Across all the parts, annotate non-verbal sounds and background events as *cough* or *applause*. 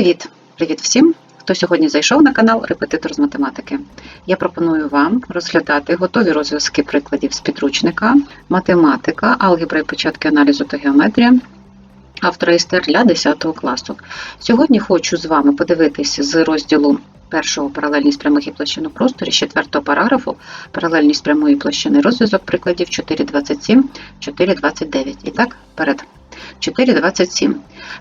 Привіт! Привіт всім, хто сьогодні зайшов на канал Репетитор з математики. Я пропоную вам розглядати готові розв'язки прикладів з підручника, математика, алгебра і початки аналізу та геометрія. Автора істер для 10 класу. Сьогодні хочу з вами подивитися з розділу першого паралельність прямих і площин у просторі, з четвертого параграфу паралельність прямої площини розв'язок прикладів 4,27, 4,29. І так, вперед. 4,27.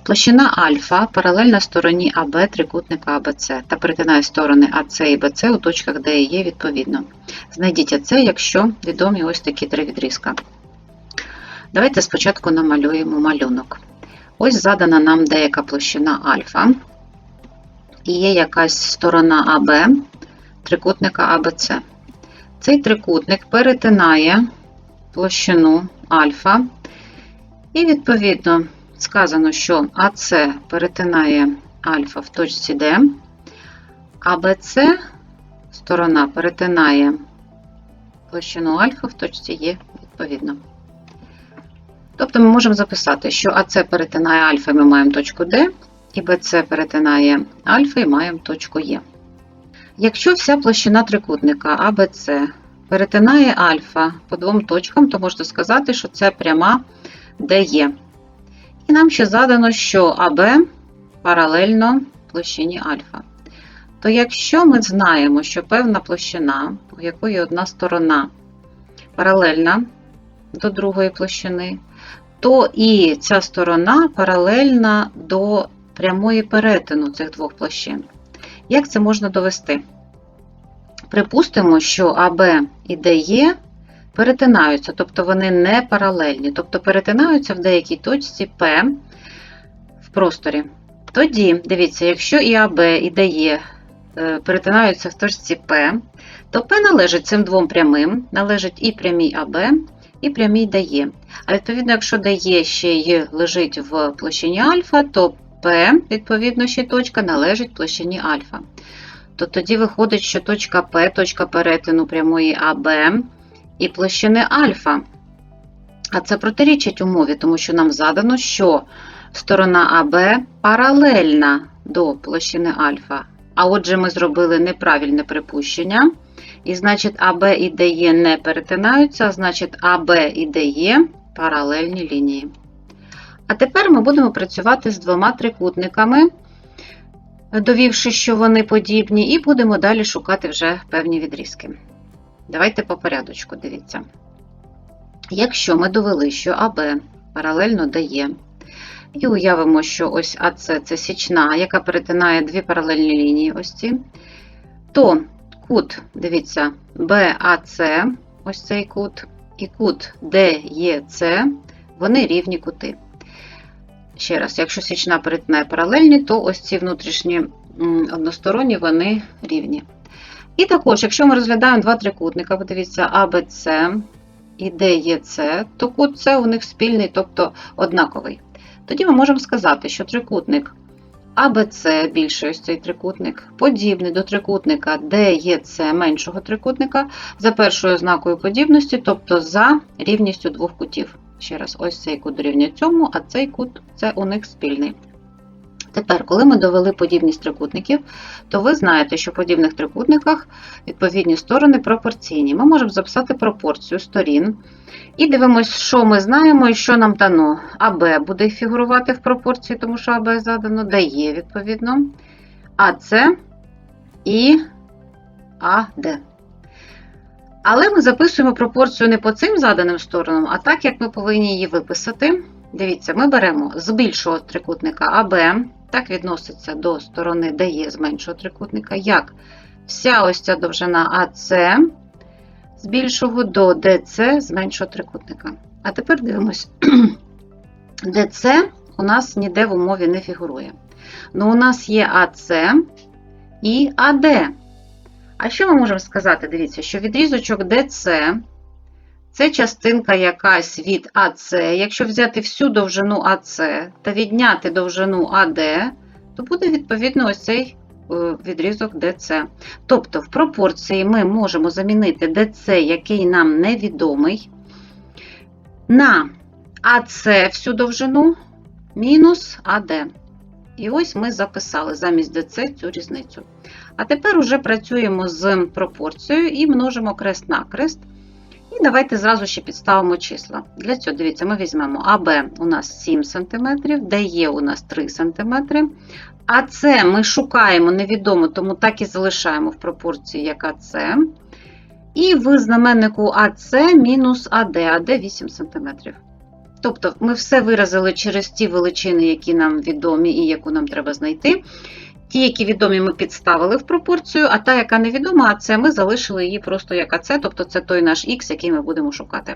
Площина альфа паралельна стороні АБ трикутника АБЦ та перетинає сторони АЦ і БЦ у точках Д і Е відповідно. Знайдіть АЦ, якщо відомі ось такі три відрізка. Давайте спочатку намалюємо малюнок. Ось задана нам деяка площина альфа. І є якась сторона АБ трикутника АБЦ. Цей трикутник перетинає площину альфа. І, відповідно, сказано, що АС перетинає альфа в точці Д, а БЦ сторона перетинає площину альфа в точці Е, відповідно. Тобто ми можемо записати, що АС перетинає альфа, і ми маємо точку Д, і БЦ перетинає альфа і маємо точку Е. Якщо вся площина трикутника АБЦ перетинає альфа по двом точкам, то можна сказати, що це пряма де. І нам ще задано, що АБ паралельно площині альфа. То якщо ми знаємо, що певна площина, у якої одна сторона паралельна до другої площини, то і ця сторона паралельна до прямої перетину цих двох площин. Як це можна довести? Припустимо, що АБ і ДЕ перетинаються, тобто вони не паралельні, тобто перетинаються в деякій точці P в просторі. Тоді, дивіться, якщо і АБ, і ДЕ перетинаються в точці P, то P належить цим двом прямим, належить і прямій АБ, і прямій ДЕ. А відповідно, якщо ДЕ ще й лежить в площині альфа, то P, відповідно, ще точка належить площині альфа. То тоді виходить, що точка P, точка перетину прямої АБ, і площини альфа. А це протирічить умові, тому що нам задано, що сторона АБ паралельна до площини альфа. А отже, ми зробили неправильне припущення. І значить, АБ і ДЕ не перетинаються, а значить, АБ і ДЕ паралельні лінії. А тепер ми будемо працювати з двома трикутниками, довівши, що вони подібні, і будемо далі шукати вже певні відрізки. Давайте по порядочку, дивіться. Якщо ми довели, що АБ паралельно дає, і уявимо, що ось АС це січна, яка перетинає дві паралельні лінії, ось ці, то кут, дивіться, БАЦ, ось цей кут, і кут ДЕЦ, вони рівні кути. Ще раз, якщо січна перетинає паралельні, то ось ці внутрішні односторонні, вони рівні. І також, якщо ми розглядаємо два трикутника, подивіться АБЦ і ДЕЦ, то кут С у них спільний, тобто однаковий. Тоді ми можемо сказати, що трикутник АБЦ більший ось цей трикутник, подібний до трикутника ДЕЦ меншого трикутника за першою ознакою подібності, тобто за рівністю двох кутів. Ще раз, ось цей кут дорівнює цьому, а цей кут це у них спільний. Тепер, коли ми довели подібність трикутників, то ви знаєте, що в подібних трикутниках відповідні сторони пропорційні. Ми можемо записати пропорцію сторін. І дивимося, що ми знаємо і що нам дано. АБ буде фігурувати в пропорції, тому що АБ задано, дає, відповідно, АС і АД. Але ми записуємо пропорцію не по цим заданим сторонам, а так, як ми повинні її виписати. Дивіться, ми беремо з більшого трикутника АБ, так відноситься до сторони, де з меншого трикутника, як вся ось ця довжина АС з більшого до ДЦ з меншого трикутника. А тепер дивимось, *clears throat* ДЦ у нас ніде в умові не фігурує. Ну, у нас є АС і АД. А що ми можемо сказати? Дивіться, що відрізочок ДЦ це частинка якась від АС. Якщо взяти всю довжину АС та відняти довжину АД, то буде відповідно ось цей відрізок ДЦ. Тобто, в пропорції ми можемо замінити ДЦ, який нам невідомий, на АС всю довжину мінус АД. І ось ми записали замість ДЦ цю різницю. А тепер уже працюємо з пропорцією і множимо крест на крест. І давайте зразу ще підставимо числа. Для цього, дивіться, ми візьмемо АБ у нас 7 см, ДЕ у нас 3 см. А С ми шукаємо невідомо, тому так і залишаємо в пропорції, як АС. І в знаменнику АС мінус АД, АД 8 см. Тобто ми все виразили через ті величини, які нам відомі і яку нам треба знайти. Ті, які відомі, ми підставили в пропорцію, а та, яка невідома, АС, ми залишили її просто як АС, тобто це той наш Х, який ми будемо шукати.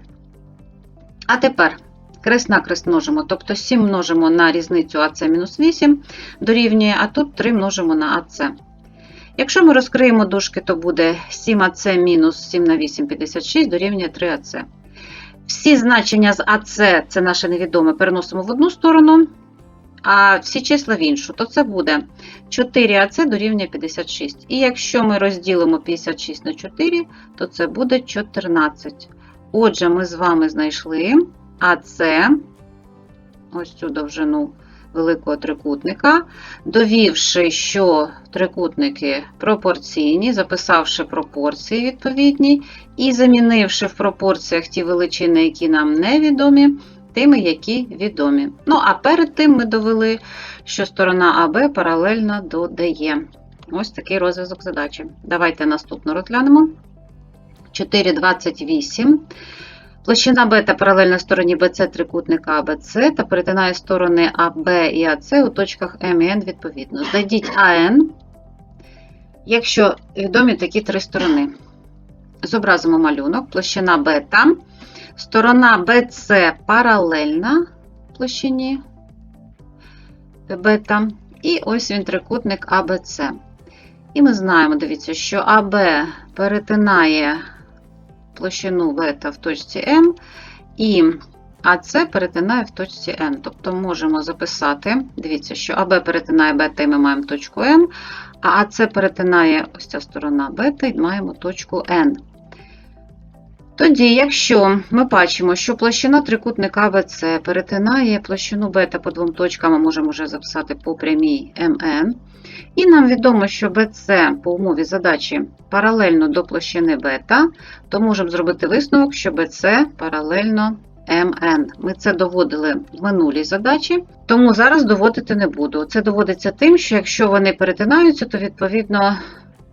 А тепер крест на крест множимо, тобто 7 множимо на різницю АС-8 дорівнює, а тут 3 множимо на АС. Якщо ми розкриємо дужки, то буде 7АС мінус 7 на 8 56 дорівнює 3АС. Всі значення з АС, це наше невідоме, переносимо в одну сторону, а всі числа в іншу, то це буде 4АС дорівнює 56. І якщо ми розділимо 56 на 4, то це буде 14. Отже, ми з вами знайшли АС, ось цю довжину великого трикутника, довівши, що трикутники пропорційні, записавши пропорції відповідні, і замінивши в пропорціях ті величини, які нам невідомі, тими, які відомі. Ну, а перед тим ми довели, що сторона АБ паралельна до ДЕ. Ось такий розв'язок задачі. Давайте наступно розглянемо. 4,28. Площина бета паралельна стороні BC трикутника ABC та перетинає сторони АБ і АС у точках М і Н відповідно. Знайдіть АН, якщо відомі такі три сторони. Зобразимо малюнок, площина бета, сторона BC паралельна площині бета, і ось він трикутник ABC. І ми знаємо, дивіться, що АБ перетинає площину бета в точці М, і АС перетинає в точці N. Тобто можемо записати, дивіться, що АБ перетинає бета, і ми маємо точку М, а АС перетинає ось ця сторона бета і маємо точку N. Тоді, якщо ми бачимо, що площина трикутника АБЦ перетинає площину бета по двом точкам, ми можемо вже записати по прямій МН. І нам відомо, що BC по умові задачі паралельно до площини бета, то можемо зробити висновок, що BC паралельно МН. Ми це доводили в минулій задачі, тому зараз доводити не буду. Це доводиться тим, що якщо вони перетинаються, то відповідно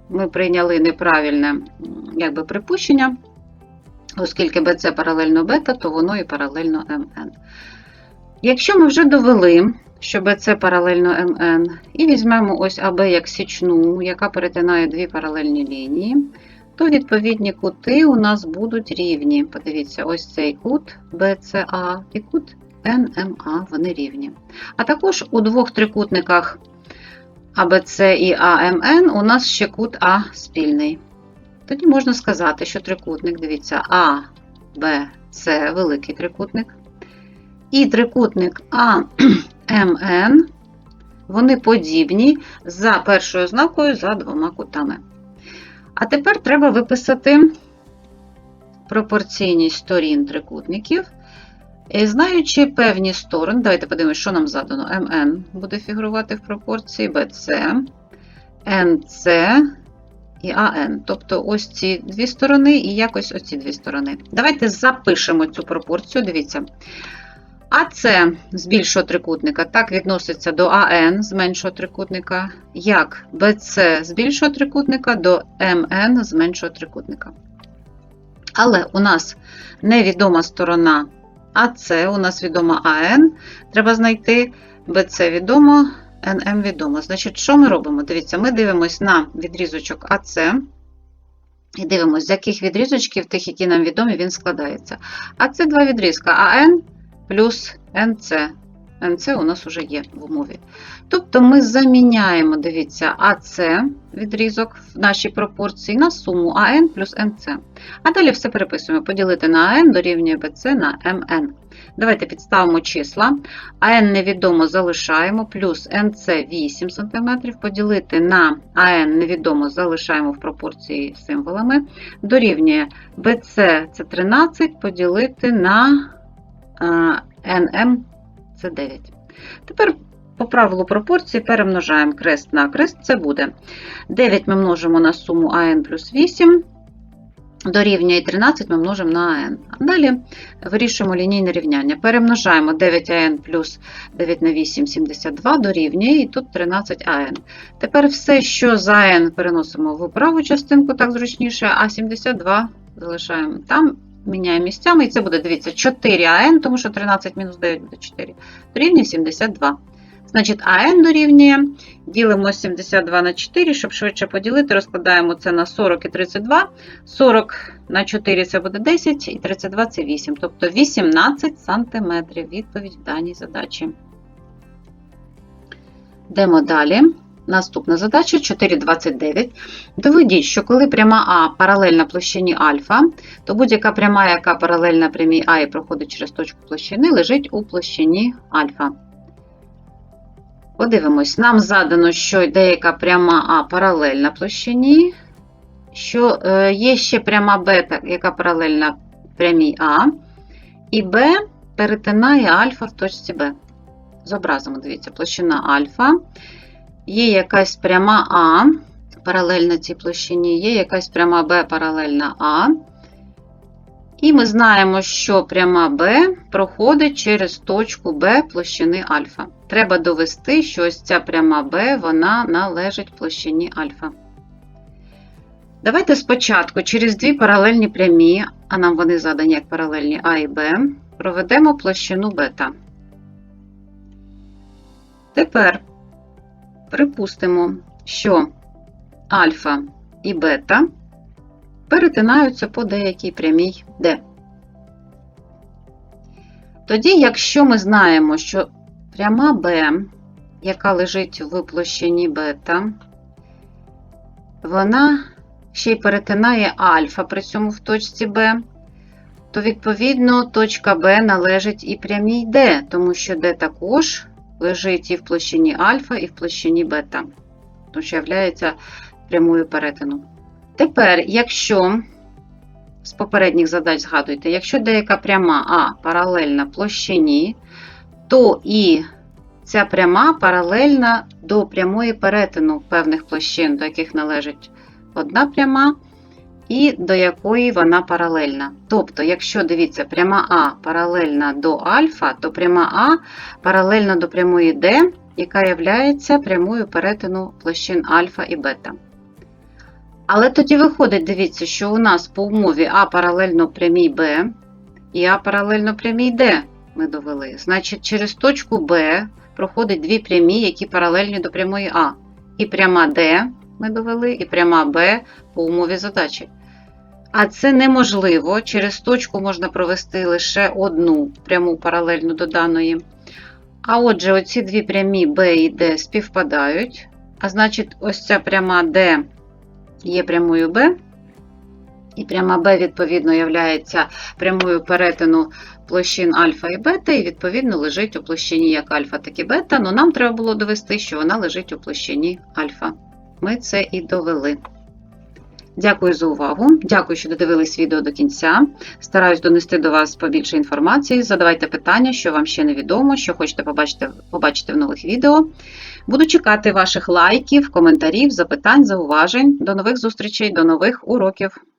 ми прийняли неправильне якби, припущення, оскільки BC паралельно бета, то воно і паралельно МН. Якщо ми вже довели, що BC паралельно МН, і візьмемо ось АБ як січну, яка перетинає дві паралельні лінії, то відповідні кути у нас будуть рівні. Подивіться, ось цей кут BCA і кут NMA, вони рівні. А також у двох трикутниках ABC і AMN у нас ще кут А спільний. Тоді можна сказати, що трикутник, дивіться, А, Б, С великий трикутник. І трикутник АМН, *clears throat* вони подібні за першою ознакою за двома кутами. А тепер треба виписати пропорційність сторін трикутників. І знаючи певні сторони, давайте подивимося, що нам задано. МН буде фігурувати в пропорції BC, NC і АН. Тобто ось ці дві сторони і якось оці дві сторони. Давайте запишемо цю пропорцію. Дивіться. АС з більшого трикутника так відноситься до АН з меншого трикутника, як BC з більшого трикутника до МН з меншого трикутника. Але у нас невідома сторона АС, у нас відома АН. Треба знайти BC відомо, НМ відомо. Значить, що ми робимо? Дивіться, ми дивимося на відрізочок АС. І дивимося, з яких відрізочків, тих, які нам відомі, він складається. А це два відрізка АН плюс НЦ. НЦ у нас вже є в умові. Тобто ми заміняємо, дивіться, АС відрізок в нашій пропорції на суму АН плюс НЦ. А далі все переписуємо. Поділити на АН дорівнює БЦ на МН. Давайте підставимо числа. АН невідомо залишаємо, плюс НЦ 8 см, поділити на АН невідомо залишаємо в пропорції символами. Дорівнює БЦ це 13, поділити на НМ це 9. Тепер по правилу пропорції перемножаємо крест на крест, це буде 9 ми множимо на суму АН плюс 8, дорівнює 13 ми множимо на АН. А далі вирішуємо лінійне рівняння. Перемножаємо 9АН плюс 9 на 8 72 дорівнює, і тут 13АН. Тепер все, що за n переносимо в праву частинку, так зручніше, а 72 залишаємо там, міняємо місцями, і це буде, дивіться, 4АН, тому що 13 мінус 9 буде 4, дорівнює 72. Значить, АН дорівнює, ділимо 72 на 4, щоб швидше поділити, розкладаємо це на 40 і 32. 40 на 4 це буде 10, і 32 це 8, тобто 18 см відповідь в даній задачі. Йдемо далі. Наступна задача 4,29. Доведіть, що коли пряма А паралельна площині альфа, то будь-яка пряма, яка паралельна прямій А і проходить через точку площини, лежить у площині альфа. Подивимось, нам задано, що деяка пряма А паралельна площині, що е, є ще пряма Б, яка паралельна прямій А, і Б перетинає альфа в точці Б. Зобразимо, дивіться, площина альфа. Є якась пряма А паралельна цій площині, є якась пряма Б паралельна А. І ми знаємо, що пряма Б проходить через точку Б площини альфа. Треба довести, що ось ця пряма Б вона належить площині альфа. Давайте спочатку через дві паралельні прямі, а нам вони задані як паралельні А і Б, проведемо площину бета. Тепер припустимо, що альфа і бета перетинаються по деякій прямій D. Тоді, якщо ми знаємо, що пряма B, яка лежить в площині бета, вона ще й перетинає альфа при цьому в точці B, то, відповідно, точка B належить і прямій D, тому що D також лежить і в площині альфа, і в площині бета, тому що являється прямою перетину. Тепер, якщо з попередніх задач згадуйте, якщо деяка пряма А паралельна площині, то і ця пряма паралельна до прямої перетину певних площин, до яких належить одна пряма, і до якої вона паралельна. Тобто, якщо дивіться, пряма А паралельна до альфа, то пряма А паралельна до прямої D, яка є прямою перетину площин альфа і бета. Але тоді виходить, дивіться, що у нас по умові А паралельно прямій Б і А паралельно прямій Д ми довели. Значить, через точку Б проходить дві прямі, які паралельні до прямої А. І пряма Д ми довели, і пряма Б по умові задачі. А це неможливо. Через точку можна провести лише одну пряму паралельну до даної. А отже, оці дві прямі Б і Д співпадають. А значить, ось ця пряма D є прямою Б, і пряма Б, відповідно, є прямою перетину площин альфа і бета, і, відповідно, лежить у площині як альфа, так і бета. але нам треба було довести, що вона лежить у площині альфа. Ми це і довели. Дякую за увагу. Дякую, що додивились відео до кінця. Стараюсь донести до вас побільше інформації. Задавайте питання, що вам ще невідомо, що хочете побачити, побачити в нових відео. Буду чекати ваших лайків, коментарів, запитань, зауважень. До нових зустрічей, до нових уроків!